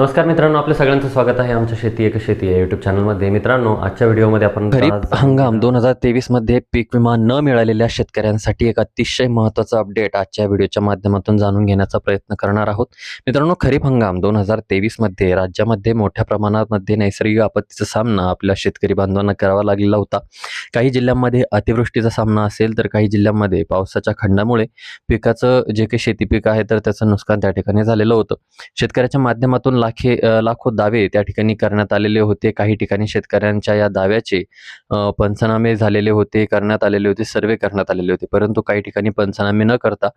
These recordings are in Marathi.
नमस्कार मित्रांनो आपल्या सगळ्यांचं स्वागत आहे आमच्या शेती एक शेती या युट्यूब चॅनलमध्ये मित्रांनो आजच्या व्हिडिओमध्ये आपण खरीप हंगाम दोन हजार तेवीसमध्ये पीक विमा न मिळालेल्या शेतकऱ्यांसाठी एक अतिशय महत्त्वाचं अपडेट आजच्या व्हिडिओच्या माध्यमातून जाणून घेण्याचा प्रयत्न करणार आहोत. मित्रांनो खरीप हंगाम दोन हजार तेवीसमध्ये राज्यामध्ये मोठ्या प्रमाणामध्ये नैसर्गिक आपत्तीचा सामना आपल्या शेतकरी बांधवांना करावा लागलेला होता. काही जिल्ह्यांमध्ये अतिवृष्टीचा सामना असेल तर काही जिल्ह्यांमध्ये पावसाच्या खंडामुळे पिकाचं जे काही शेती पीक आहे तर त्याचं नुकसान त्या ठिकाणी झालेलं होतं. शेतकऱ्याच्या माध्यमातून लाखे लाखो दावे त्या ठिकाणी करण्यात आलेले होते. काही ठिकाणी शेतकऱ्यांच्या या दाव्याचे पंचनामे झालेले होते करण्यात आलेले होते सर्वे करण्यात आलेले होते. परंतु काही ठिकाणी पंचनामे न करता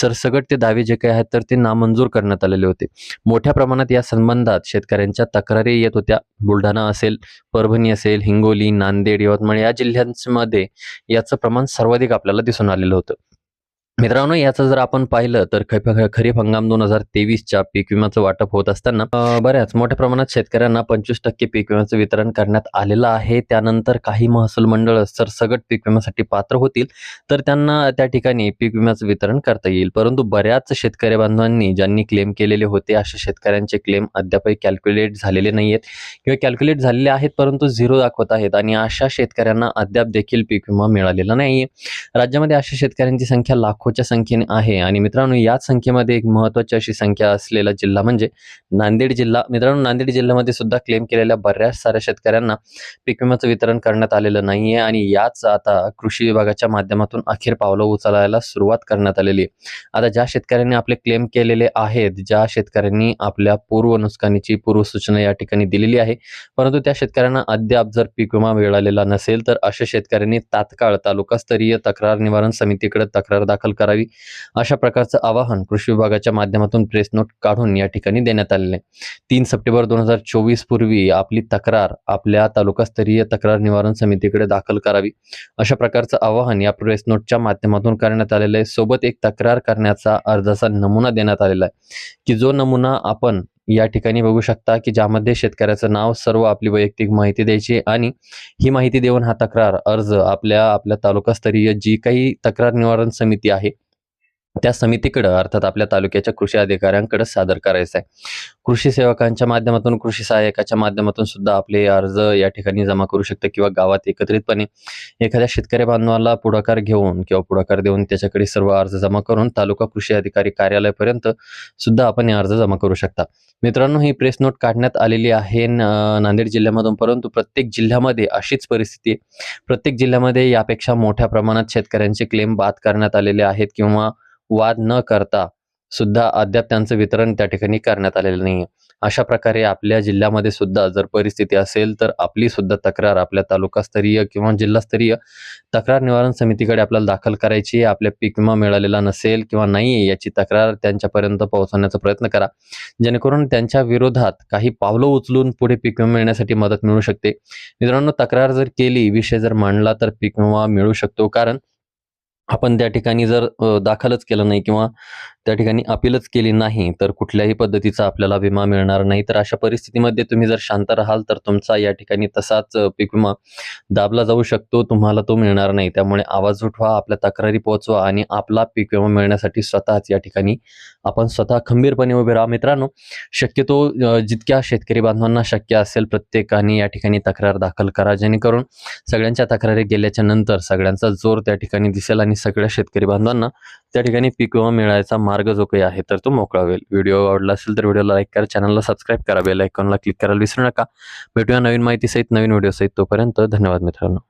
सरसगट ते दावे जे काही आहेत तर ते नामंजूर करण्यात आलेले होते. मोठ्या प्रमाणात या संबंधात शेतकऱ्यांच्या तक्रारी येत होत्या. बुलढाणा असेल परभणी असेल हिंगोली नांदेड यवतमाळ या जिल्ह्यांमध्ये याचं प्रमाण सर्वाधिक आपल्याला दिसून आलेलं होतं. मित्रांनो याचं जर आपण पाहिलं तर खरीप खरीप हंगाम दोन हजार तेवीसच्या पीक विम्याचं वाटप होत असताना बऱ्याच मोठ्या प्रमाणात शेतकऱ्यांना पंचवीस टक्के पीक विम्याचं वितरण करण्यात आलेलं आहे. त्यानंतर काही महसूल मंडळ सरसगट पीक विम्यासाठी पात्र होतील तर त्यांना त्या ठिकाणी पीक विम्याचं वितरण करता येईल. परंतु बऱ्याच शेतकरी बांधवांनी ज्यांनी क्लेम केलेले होते अशा शेतकऱ्यांचे क्लेम अद्यापही कॅल्क्युलेट झालेले नाही आहेत किंवा कॅल्क्युलेट झालेले आहेत परंतु झिरो दाखवत आहेत आणि अशा शेतकऱ्यांना अद्याप देखील पीक विमा मिळालेला नाही राज्यामध्ये अशा शेतकऱ्यांची संख्या लाखोच्या संख्येने आहे. आणि मित्रांनो याच संख्येमध्ये एक महत्त्वाची अशी संख्या असलेला जिल्हा म्हणजे नांदेड जिल्हा. मित्रांनो नांदेड जिल्ह्यामध्ये सुद्धा क्लेम केलेल्या बऱ्याच साऱ्या शेतकऱ्यांना पीक विम्याचं वितरण करण्यात आलेलं नाहीये. आणि याच आता कृषी विभागाच्या माध्यमातून अखेर पावलं उचलायला सुरुवात करण्यात आलेली आहे. आता ज्या शेतकऱ्यांनी आपले क्लेम केलेले आहेत ज्या शेतकऱ्यांनी आपल्या पूर्व नुकसानीची पूर्व सूचना या ठिकाणी दिलेली आहे परंतु त्या शेतकऱ्यांना अद्याप जर पीक विमा मिळालेला नसेल तर अशा शेतकऱ्यांनी तात्काळ तालुकास्तरीय तक्रार निवारण समितीकडे तक्रार दाखल करावी. अशा प्रकारचं आवाहन कृषी विभागाच्या माध्यमातून प्रेस नोट काढून या ठिकाणी देण्यात आलेले तीन सप्टेंबर दोन हजार चोवीस पूर्वी आपली तक्रार आपल्या तालुकास्तरीय तक्रार निवारण समितीकडे दाखल करावी. अशा प्रकारचं आवाहन या प्रेस नोटच्या माध्यमातून करण्यात आलेलं आहे. सोबत एक तक्रार करण्याचा अर्जाचा नमुना देण्यात आलेला आहे. की जो नमुना आपण या ठिकाणी बघू शकता की ज्यामध्ये शेतकऱ्याचं नाव सर्व आपली वैयक्तिक माहिती द्यायची आणि ही माहिती देऊन हा तक्रार अर्ज आपल्या आपल्या तालुकास्तरीय जी काही तक्रार निवारण समिती आहे त्या समितीकडं अर्थात आपल्या तालुक्याच्या कृषी अधिकाऱ्यांकडे सादर करायचं आहे. कृषी सेवकांच्या माध्यमातून कृषी सहाय्यकाच्या माध्यमातून सुद्धा आपले अर्ज या ठिकाणी जमा करू शकते किंवा गावात एकत्रितपणे एखाद्या शेतकरी बांधवाला पुढाकार घेऊन किंवा पुढाकार देऊन त्याच्याकडे सर्व अर्ज जमा करून तालुका कृषी अधिकारी कार्यालयापर्यंत सुद्धा आपण हे अर्ज जमा करू शकता. मित्रांनो ही प्रेस नोट काढण्यात आलेली आहे नांदेड जिल्ह्यामधून परंतु प्रत्येक जिल्ह्यामध्ये अशीच परिस्थिती आहे. प्रत्येक जिल्ह्यामध्ये यापेक्षा मोठ्या प्रमाणात शेतकऱ्यांचे क्लेम बाद करण्यात आलेले आहेत किंवा वाद न करता सुद्धा अद्याप त्यांचं वितरण त्या ठिकाणी करण्यात आलेलं नाही अशा प्रकारे आपल्या जिल्ह्यामध्ये सुद्धा जर परिस्थिती असेल तर आपली सुद्धा तक्रार आपल्या तालुकास्तरीय किंवा जिल्हास्तरीय तक्रार निवारण समितीकडे आपल्याला दाखल करायची आहे. आपल्या पीक विमा मिळालेला नसेल किंवा नाही याची तक्रार त्यांच्यापर्यंत पोहोचवण्याचा प्रयत्न करा. जेणेकरून त्यांच्या विरोधात काही पावलं उचलून पुढे पीक विमा मिळण्यासाठी मदत मिळू शकते. मित्रांनो तक्रार जर केली विषय जर मांडला तर पीक विमा मिळू शकतो. कारण आपण त्या ठिकाणी जर दाखलच केलं नाही किंवा त्या ठिकाणी अपीलच केली नाही तर कुठल्याही पद्धतीचा आपल्याला विमा मिळणार नाही. तर अशा परिस्थितीमध्ये तुम्ही जर शांत राहाल तर तुमचा या ठिकाणी तसाच पीक विमा दाबला जाऊ शकतो. तुम्हाला तो मिळणार नाही. त्यामुळे आवाज उठवा आपल्या तक्रारी पोहोचवा आणि आपला पीक विमा मिळण्यासाठी स्वतःच या ठिकाणी आपण स्वतः खंबीरपणे उभे राहा. मित्रांनो शक्यतो जितक्या शेतकरी बांधवांना शक्य असेल प्रत्येकाने या ठिकाणी तक्रार दाखल करा. जेणेकरून सगळ्यांच्या तक्रारी गेल्याच्यानंतर सगळ्यांचा जोर त्या ठिकाणी दिसेल आणि सगळ्या शेतकरी बांधवांना त्या ठिकाणी पीक विमा मिळायचा मार्ग जो काही आहे तर तो मोकळा होईल. व्हिडिओ आवडला असेल तर व्हिडिओला लाईक करा चॅनलला सबस्क्राईब करा बेल आयकॉनला क्लिक करायला विसरू नका. भेटूया नवीन माहिती सहित नवीन व्हिडिओ सहित तोपर्यंत धन्यवाद मित्रांनो.